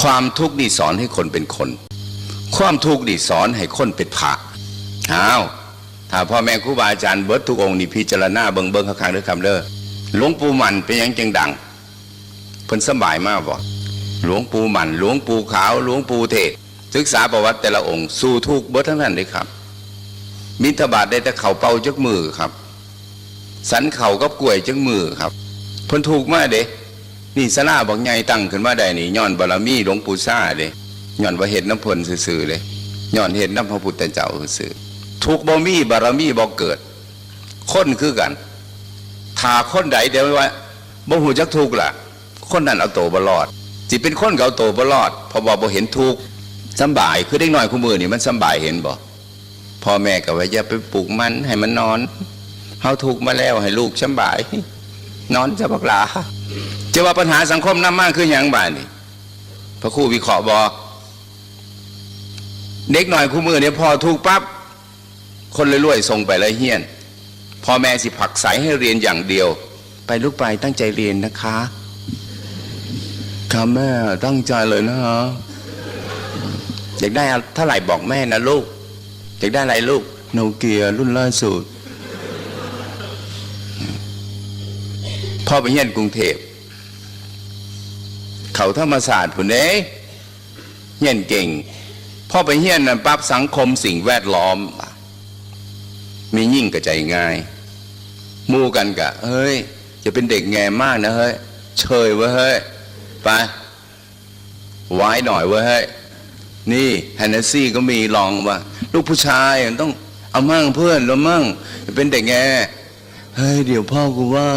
ความทุกข์นี่สอนให้คนเป็นคน ความทุกข์นี่สอนให้คนเป็นพระอ้าวถ้าพ่อแม่ครูบาอาจารย์เบิร์ตทุกองค์นี่พิจารณาเบิงเบิงข้างๆเด้อคำเด้อหลวงปู่มันเป็นยังจังดังเพิ่นสบายมากบ่หลวงปู่มันหลวงปู่ขาวหลวงปู่เทศ ศึกษาประวัติแต่ละองค์ สู่ทุกข์เบิดทั้งนั้นเลยครับ มิถบาทได้แต่เข่าเป่าจักมือครับ สันเข่ากับกล้วยจักมือครับเพิ่นถูกมากเด้ นี่สลาบอกใหญ่ตั้งขึ้นมาได้นี่ย้อนบารมีหลวงปู่ซ่าเด้ย้อนว่าเห็นน้ำพลซื่อๆเลยย้อนเห็นน้ำพระพุทธเจ้าซื่อๆทุกบ่มีบารมีบ่เกิดคนคือกันถ้าคนใดเดี๋ยวว่าบ่หูจักทุกล่ะคนนั้นเอาโตบ่รอดสิเป็นคนก็เอาโตบ่รอดเพราะว่าบ่เห็นทุกสำบายคือเด็กน้อยคู่มือนี่มันสำบายเห็นบ่พ่อแม่ก็ว่าอย่าไปปลูกมันให้มันนอนเฮาทุกมาแล้วให้ลูกสำบาย นอนจะบักหลาจะว่าปัญหาสังคมน้ำมากคือหยังบ้านนี่พระครูวิเคราะห์บอเด็กหน่อยคู่มือเนี่ยพอถูกปั๊บคนรวยๆส่งไปเลยเฮี้ยนพ่อแม่สิผลักใสให้เรียนอย่างเดียว ไปลูกไปตั้งใจเรียนนะคะค่ะแม่ตั้งใจเลยนะฮะอยากได้เท่าไหร่บอกแม่นะลูกอยากได้อะไรลูกโนเกียรุ่นล่าสุด พ่อไปเฮียนกรุงเทพเขาธรรมศาสตร์ผุนเอ้เฮียนเก่งพ่อไปเฮียนนั่นปั๊บสังคมสิ่งแวดล้อม มียิ่งกระใจง่ายมู่กันกะเฮ้ย จะเป็นเด็กแง่มากนะเฮ้ยเชยเว้ยเฮ้ยไปไว้หน่อยเว้ยเฮ้ยนี่แฮนเนซี่ก็มีลองว่า ลูกผู้ชายต้องเอามั่งเพื่อนแล้วมั่งจะเป็นเด็กแง่เฮ้ย เดี๋ยวพ่อกูว่า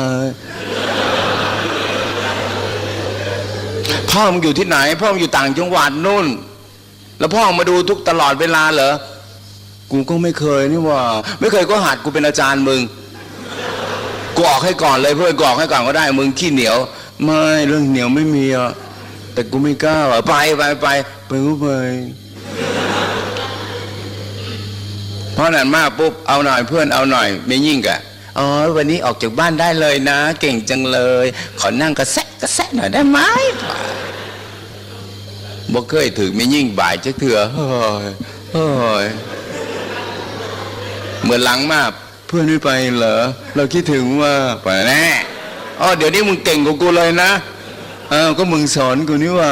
พ่อมึงอยู่ที่ไหน พ่อมึงอยู่ต่างจังหวัดนู่น แล้วพ่อมึงมาดูทุกตลอดเวลาเหรอกูก็ไม่เคยนี่ว่า ไม่เคยก็หัดกูเป็นอาจารย์มึงกูออกให้ก่อนเลยเพื่อนกูออกให้ก่อนก็ได้มึงขี้เหนียว ไม่เรื่องเหนียวไม่มีอะแต่กูไม่กล้าอะไปไปไปไปก็ไปเพราะนั้นมากปุ๊บเอาหน่อยเพื่อนเอาหน่อย ไม่ยิ่งกะอ๋อวันนี้ออกจากบ้านได้เลยนะ เก่งจังเลย ขอนั่งกระแซะกระแซะหน่อยได้ไหม บ่เคยถึงไม่ยิ่งบ่ายจะเถื่อเฮ้ยเฮ้ยเหมือนหลังมาเพื่อนไม่ไปเหรอเราคิดถึงว่าไปแน่อ๋อเดี๋ยวนี้มึงเก่งกว่ากูเลยนะเออก็มึงสอนกูนี่ว่า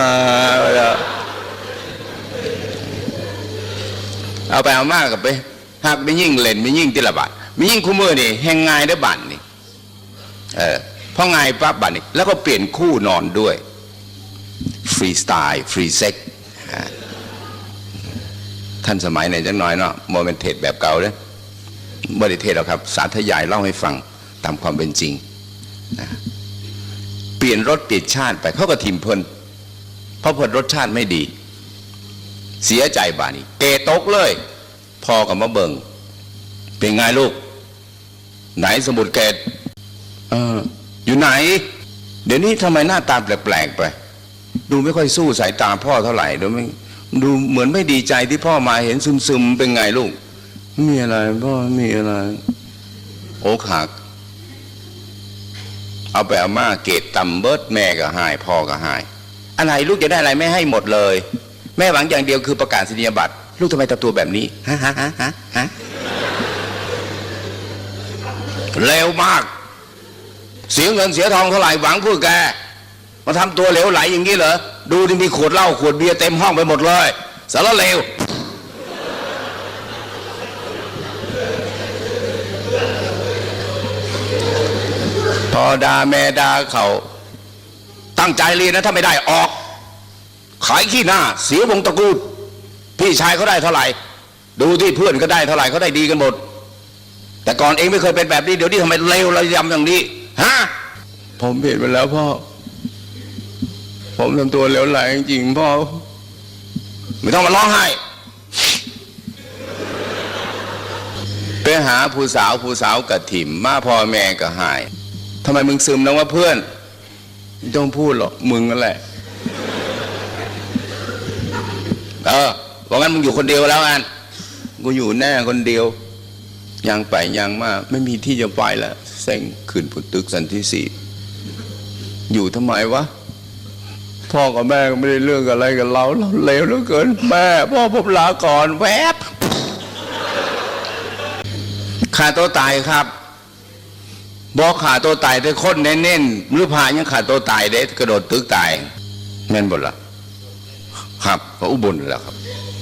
เอาไปเอามากกับไปหากไม่ยิ่งเล่นไม่ยิ่งติละบาทไม่ยิ่งคู่มือนี่แหงง่ายได้บัตรนี่เออพอง่ายปั๊บบัตรนี่แล้วก็เปลี่ยนคู่นอนด้วย ฟรีสไตล์ฟรีเซ็กท่านสมัยไหนจังน้อยเนาะโมเมนเทศแบบเก่าเลยบริเทศหรอกครับ สาธยายเล่าให้ฟังตามความเป็นจริงนะเปลี่ยนรสเปลี่ยนชาติไปเขาก็ทิมเพิ่นเพราะเพิ่นรสชาติไม่ดี เสียใจบานี่เกตกเลย พอกับมาเบิงเป็นไงลูก ไหนสมุดเกตเอออยู่ไหน เดี๋ยวนี้ทำไมหน้าตาแปลกๆไป ดูไม่ค่อยสู้สายตาพ่อเท่าไหร่ดูไม่ดูเหมือนไม่ดีใจที่พ่อมาเห็นซึมๆเป็นไงลูกไม่มีอะไรพ่อไม่มีอะไรโอกหัก เอาไปเอามาเกตตำเบิดแม่ก็หายพ่อก็หาย อะไรลูกจะได้อะไรไม่ให้หมดเลย แม่หวังอย่างเดียวคือประกาศนียบัตรลูกทำไมทำตัวแบบนี้ฮะฮะฮะฮะฮะเร็วมาก เสียเงินเสียทองเท่าไหร่หวังเพื่อแก มาทำตัวเหลวไหลอย่างนี้เหรอ ดูที่มีขวดเหล้าขวดเบียร์เต็มห้องไปหมดเลย สารเลวพอดาแม่ดาเขาตั้งใจเรียนนะถ้าไม่ได้ออก ขายขี้หน้า เสียวงตระกูลพี่ชายเขาได้เท่าไหร่ ดูที่เพื่อนก็ได้เท่าไหร่เขาได้ดีกันหมด แต่ก่อนเองไม่เคยเป็นแบบนี้เดี๋ยวนี้ทำไมเลวเระยำอย่างนี้ฮะผมเห็นไปแล้วพ่อ ผมทำตัวเหลวไหลจริงๆพ่อไม่ต้องมาร้องไห้ไปหาผู้สาวผู้สาวกระถิ่มมาพ่อแม่ก็หายทำไมมึงซึมนะว่าเพื่อนไม่ต้องพูดหรอกมึงนั่นแหละเออว่างั้นมึงอยู่คนเดียวแล้วกันกูอยู่แน่คนเดียวยังไปยังมาไม่มีที่จะไปล้วเซ็งขึ้นผุดตึกสันที่สี่อยู่ทำไมวะ พ่อกับแม่ก็ไม่ได้เรื่องอะไรกับเราเราเลวเหลือเกิน แม่พ่อผมลาก่อนแวบขาตัวตายครับบอกขาตัวตายแต่คนเน้นๆหรือพายังขาตัวตายเด้กระโดดตึกตายแม่นบนละครับพระอุบลแหละครับ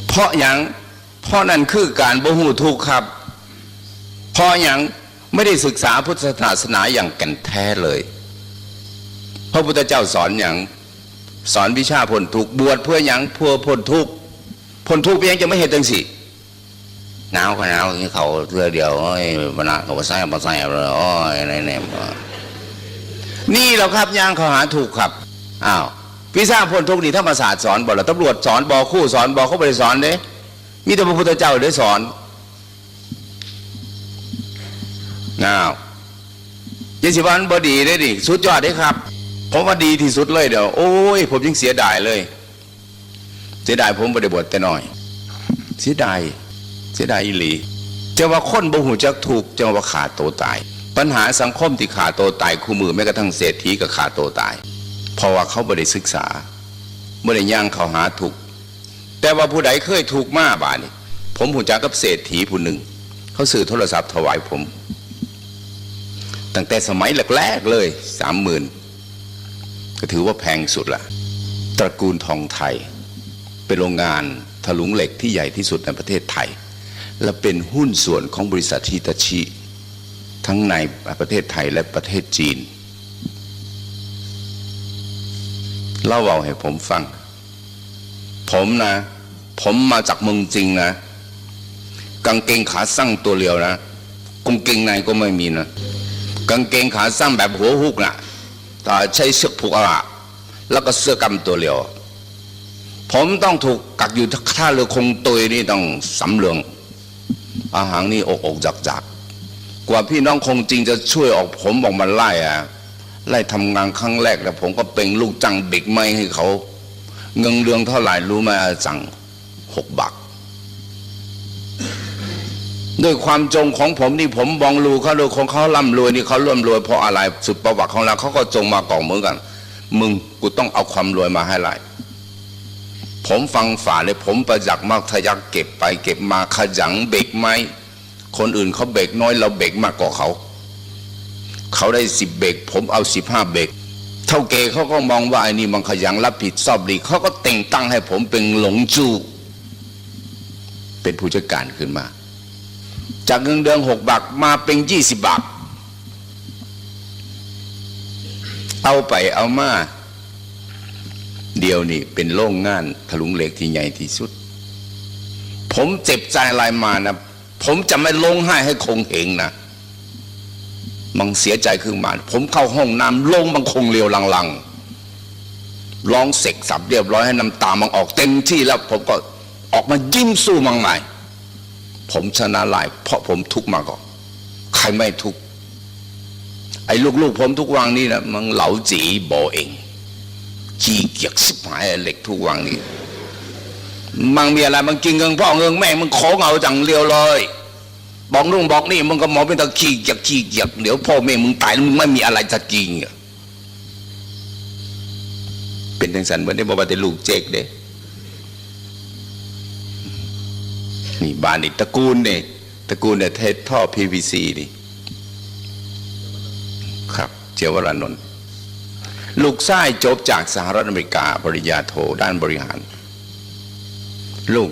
เพราะอย่างเพราะนั่นคือการบ่หูทุกข์ครับ เพราะอย่างไม่ได้ศึกษาพุทธศาสนาอย่างก่นแท้เลย พระพุทธเจ้าสอนอย่าง สอนวิชาพ้นทุกบวชเพื่อย่างเพื่อพ้นทุกพ้นทุกเพียงจะไม่เห็นตังสิหนาวก็หนาวนี่เขาเรือเดียวโอ้ยบนาเขาใส่บ่ใส่เลยโอ้ยในแนมนี่เราครับย่างเขาหาถูกครับอ้าววิชาพ้นทุกนี่ธรรมศาสตร์สอนบ่ละตำรวจสอนบอคู่สอนบอเขาไม่ได้สอนเด้มีแต่พระพุทธเจ้าได้สอนอ้าวยี่สิบวันบดีได้ดิสุดยอดได้ครับ ผมว่าดีที่สุดเลยเดี๋ยวโอ้ย ผมยังเสียดายเลย เสียดายผมบริบทแต่น้อย เสียดายเสียดายอีหลีจะว่าคนบ่หูจักถูกจะว่าขาดโตตาย ปัญหาสังคมที่ขาดโตตายคู่มือแม้กระทั่งเศรษฐีก็ขาดโตตาย เพราะว่าเขาไม่ได้ศึกษาไม่ได้ย่างเขาหาถูกแต่ว่าผู้ใดเคยถูกมาบานี่ผมหูจักกับเศรษฐีผู้หนึ่ง เขาซื้อโทรศัพท์ถวายผม ตั้งแต่สมัยแรกๆเลยสามหมื่น ก็ถือว่าแพงสุดละตระกูลทองไทย เป็นโรงงานถลุงเหล็กที่ใหญ่ที่สุดในประเทศไทย และเป็นหุ้นส่วนของบริษัทฮิตาชิ ทั้งในประเทศไทยและประเทศจีน เล่าเอาให้ผมฟัง ผมนะ ผมมาจากเมืองจริงนะกางเกงขาสั้นตัวเดียวนะกางเกงในก็ไม่มีนะกางเกงขาสั้นแบบหัวหุกนะแต่ ใช้เสื้อผูกอะแล้วก็เสื้อกำตัวเดียว ผมต้องถูกกักอยู่ท่าเรือคงตุยนี่ต้องสำเรืองอาหารนี่อกอกจักจักกว่าพี่น้องคงจริงจะช่วยออกผมออกมาไล่อะไล่ทำงานครั้งแรกแล้วผมก็เป็นลูกจังเบกไม้ให้เขา เงินเดือนเท่าไหร่รู้ไหมอาจังหกบาท ด้วยความจงของผมนี่ผมบองรูเขาดูของเขาร่ำรวยนี่เขาร่ำรวยเพราะอะไรสุดประวัติของเราเขาก็จงมาก่องเหมือนกัน มึงกูต้องเอาความรวยมาให้ไรผมฟังฝ่าเลยผมประจักษ์มากทะยักเก็บไป เก็บมาขยันเบรกไหมคนอื่นเขาเบรกน้อยเราเบรกมากกว่าเขา เขาได้สิบเบรกผมเอาสิบห้าเบรกเท่าเกเขาก็มองว่าไอ้นี่มันขยันรับผิดชอบดีเขาก็แต่งตั้งให้ผมเป็นหลงจู้เป็นผู้จัดการขึ้นมา จากเงินเดือนหกบาทมาเป็นยี่สิบบาท เอาไปเอามา เดียวนี่เป็นโรงงานถลุงเหล็กที่ใหญ่ที่สุด ผมเจ็บใจอะไรมานะ ผมจะไม่ลงให้ให้คงเหงนะมันเสียใจขึ้นมาผมเข้าห้องน้ำลงมันคงเรียวลังๆร้องเสกสับเรียบร้อยให้น้ำตามันออกเต็มที่แล้วผมก็ออกมายิ้มสู้มังใหม่ ผมชนะหลาย เพราะผมทุกมาก่อนใครไม่ทุกไอ้ลูกๆผมทุกวังนี่นะมันเหลาจีบอเองขี้เกียจสิบหายเหล็กทุกวังนี่มันมีอะไรมันกินเงินพ่อเงินแม่มันขอเอาจังเรียวเลยบอกนู่นบอกนี่มึงก็มองเป็นตะขี้เกียจขี้เกียจเดี๋ยวพ่อแม่มึงตายแล้วมึงไม่มีอะไรจะกินเป็นทังสันเหมือนได้บอกว่าแต่ลูกเจ๊กเด้ นี่บ้านนี่ตระกูลเนี่ยตระกูลเนี่ยเทศท่อ PVC นี่ครับเจวรานนท์ลูกชายจบจากสหรัฐอเมริกาปริญญาโทด้านบริหาร ลูก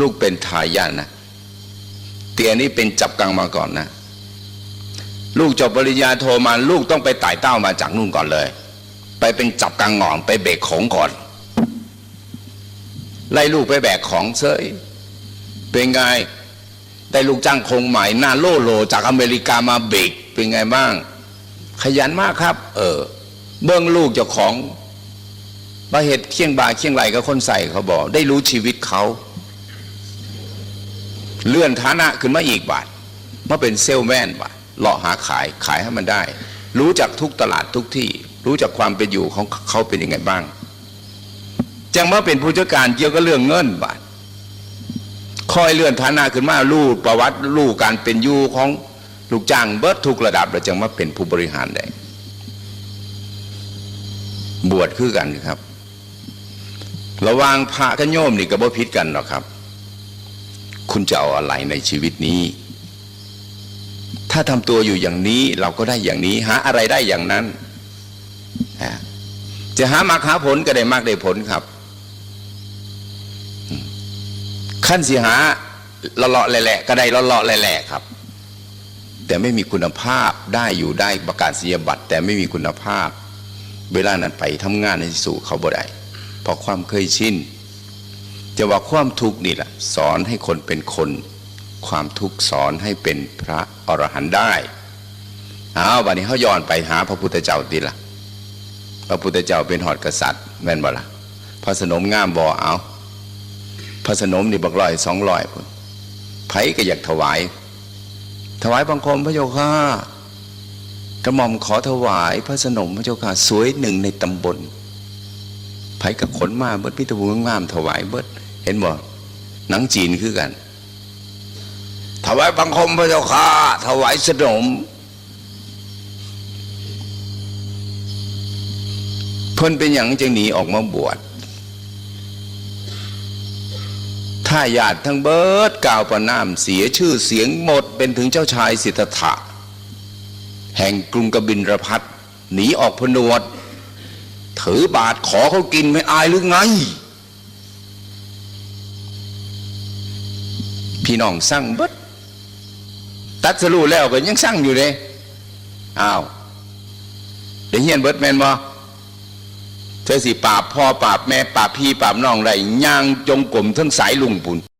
ลูกเป็นทายาทนะ เตียนี่เป็นจับกังมาก่อนนะ ลูกจบปริญญาโทมาลูกต้องไปไต่เต้ามาจากนู่นก่อนเลย ไปเป็นจับกังหงอนไปเบกของก่อน ไล่ลูกไปแบกของเซย เป็นไง ได้ลูกจ้างคงใหม่หน้าโลโล จากอเมริกามาเบกเป็นไงบ้าง ขยันมากครับ เออ เบื้องลูกเจ้าของมาเหตุเคียงบ่าเคียงไหลกับคนใส่เขาบอก ได้รู้ชีวิตเขา เลื่อนฐานะขึ้นมาอีกบาทมาเป็นเซลแมนบาทเลาะหาขายขายให้มันได้ รู้จักทุกตลาดทุกที่ รู้จักความเป็นอยู่ของเขาเป็นยังไงบ้างจังมาเป็นผู้จัดการเกี่ยวกับเรื่องเงินบาท คอยเลื่อนฐานะขึ้นมาลู่ประวัติลู่การเป็นอยู่ของลูกจ้างเบิร์ดทุกระดับแล้วจึงมาเป็นผู้บริหารได้บวชคือกันครับ ระวางพระกัโยมนี่ก็บ่ผิดกันหรอกครับ คุณจะเอาอะไรในชีวิตนี้ ถ้าทำตัวอยู่อย่างนี้เราก็ได้อย่างนี้ หาอะไรได้อย่างนั้นจะหามากหาผลก็ได้มากได้ผลครับอืม ขั้นสิหาละเลาะแหละก็ได้ละเลาะแหละครับ แต่ไม่มีคุณภาพได้อยู่ได้ประกาศนียบัตรแต่ไม่มีคุณภาพ เวลานั้นไปทำงานในสู่เขาบ่ได้เพราะความเคยชินจะว่าความทุกข์นี่แหละสอนให้คนเป็นคน ความทุกข์สอนให้เป็นพระอรหันต์ได้เอาวันนี้เขาย้อนไปหาพระพุทธเจ้าดีละพระพุทธเจ้าเป็นหอดกษัตริย์แม่นบ่ละพระสนมงามบ่เอา พระสนมนี่บักลอยสองลอยพุ่นไผก็อยากถวาย ถวายบังคมพระเจ้าค่ะกระหม่อมขอถวายพระสนมพระเจ้าค่ะสวยหนึ่งในตำบลไผกับขนมาเบิดพิทวงงามถวายเบิด เห็นบ่หนังจีนคือกัน ถวายบังคมพระเจ้าค่ะถวายสนมเพิ่นเป็นอย่างจึงหนีออกมาบวช ถ้าญาติทั้งเบิดกล่าวประนามเสียชื่อเสียงหมดเป็นถึงเจ้าชายสิทธัตถะ แห่งกรุงกบินรพัทหนีออกพนวด ถือบาทขอเขากินไม่อายหรือไง พี่น้องสั่งเบิดตัดสรู้แล้วก็ยังสั่งอยู่เลยอ้าวได้เฮียนเบิดแมนบ่ เธอสิปราบพ่อปราบแม่ปราบพี่ปราบน้องไรย่างจงกลมทั้งสายลุงปุ่น